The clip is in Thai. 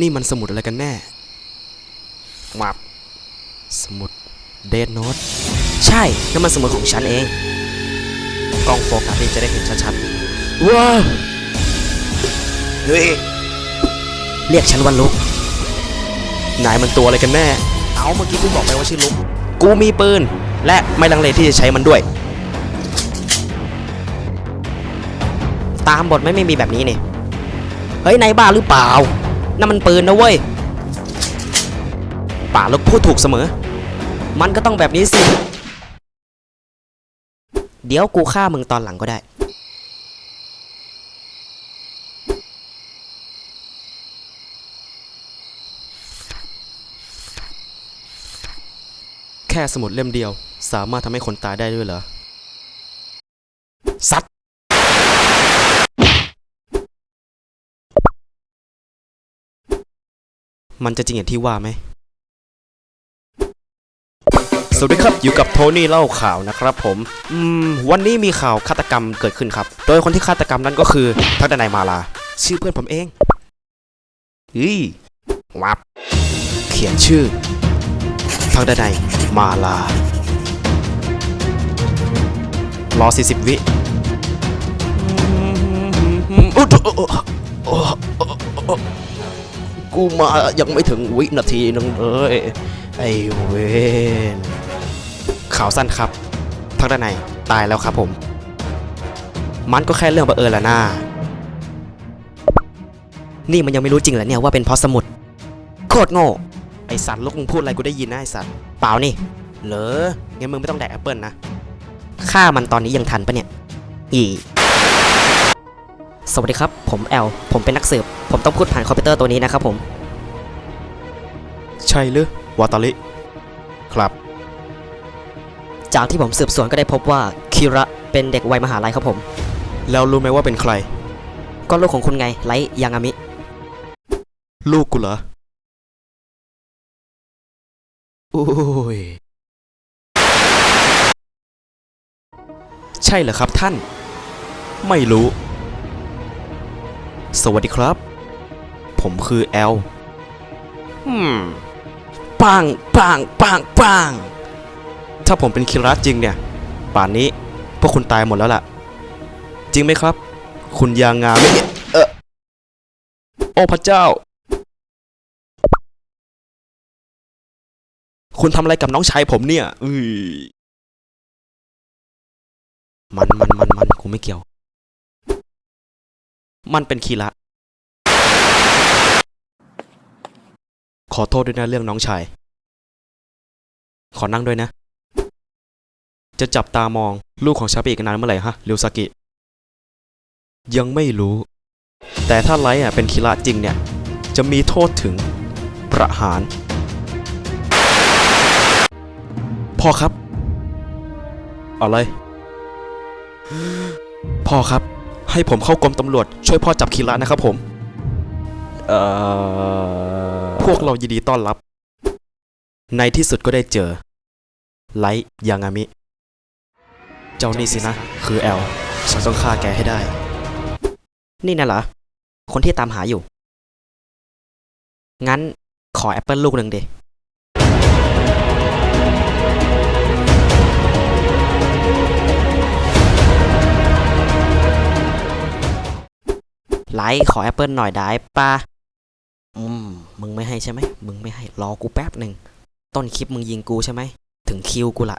นี่มันสมุดอะไรกันแน่มับสมุดเดนโนตใช่นั่นมันสมุดของฉันเอง กล้องโฟกัสนี่จะได้เห็นชัดๆ ว้าวเฮ้ยเรียกฉันว่าลุกนายมันตัวอะไรกันแน่ เอาเมื่อกี้กูบอกไปว่าชื่อลุกกูมีปืน และไม่ลังเลที่จะใช้มันด้วย ตามบทไม่ไม่มีแบบนี้นี่ เฮ้ยนายบ้าหรือเปล่า นั่นมันปืนนะเว้ยป่าลกพูดถูกเสมอ มันก็ต้องแบบนี้สิ เดี๋ยวกูฆ่ามึงตอนหลังก็ได้ แค่สมุดเล่มเดียว สามารถทำให้คนตายได้ด้วยเหรอ สัตว์ มันจะจริงอย่างที่ว่าไหม สวัสดีครับอยู่กับโทนี่เล่าข่าวนะครับผม อืม วันนี้มีข่าวฆาตกรรมเกิดขึ้นครับ โดยคนที่ฆาตกรรมนั้นก็คือทักดนายมาลา ชื่อเพื่อนผมเองเฮ้ยวับ เขียนชื่อทักดนายมาลา รอ 40 วิอุ๊ย กูมายังไม่ถึงวินาทีนึงเลยไอ้เวนข่าวสั้นครับทักด้านในตายแล้วครับผม มันก็แค่เรื่องบังเอิญละน้า นี่มันยังไม่รู้จริงเหรอเนี่ยว่าเป็นเพราะสมุดโคตรโง่ไอสัตว์ลูกมึงพูดอะไรกูได้ยินนะไอสัตว์เปล่านี่เหรองั้นมึงไม่ต้องแดกแอปเปิลนะฆ่ามันตอนนี้ยังทันปะเนี่ยอี สวัสดีครับ ผมแอล ผมเป็นนักสืบ ผมต้องพูดผ่านคอมพิวเตอร์ตัวนี้นะครับผม ใช่หรือวาตาลิ ครับ จากที่ผมสืบสวนก็ได้พบว่าคิระเป็นเด็กวัยมหาลัยครับผม แล้วรู้ไหมว่าเป็นใคร ก็ลูกของคุณไงไลท์ยางามิ ลูกกูเหรอ โอ้ย ใช่เหรอครับท่าน ไม่รู้ สวัสดีครับ ผมคือแอลอืมปังปังปังปังถ้าผมเป็นคิระจริงเนี่ย ป่านนี้พวกคุณตายหมดแล้วล่ะ จริงไหมครับ คุณยางงามเออโอ้พระเจ้า คุณทำอะไรกับน้องชายผมเนี่ย อือมันมันมันมันกูไม่เกี่ยว มันเป็นคีระขอโทษด้วยนะเรื่องน้องชาย ขอนั่งด้วยนะ จะจับตามองลูกของชาปีอีกนานเมื่อไหร่ฮะริวซากิ ยังไม่รู้ แต่ถ้าไลท์อะเป็นคีระจริงเนี่ย จะมีโทษถึงประหาร พ่อครับ อะไร พ่อครับ ให้ผมเข้ากรมตำรวจ ช่วยพ่อจับคีระนะครับผม เอ่อ พวกเรายินดีต้อนรับ ในที่สุดก็ได้เจอ ไลท์ยางามิ เจ้านี่สินะ คือแอล ฉันต้องฆ่าแกให้ได้ นี่น่ะเหรอ คนที่ตามหาอยู่ งั้นขอแอปเปิลลูกหนึ่งดิ ลท์ขอแอปเปิลหน่อยได้ปะอืมมึงไม่ให้ใช่ไหมมึงไม่ให้รอกูแป๊บหนึ่งต้นคลิปมึงยิงกูใช่ไหมถึงคิวกูละ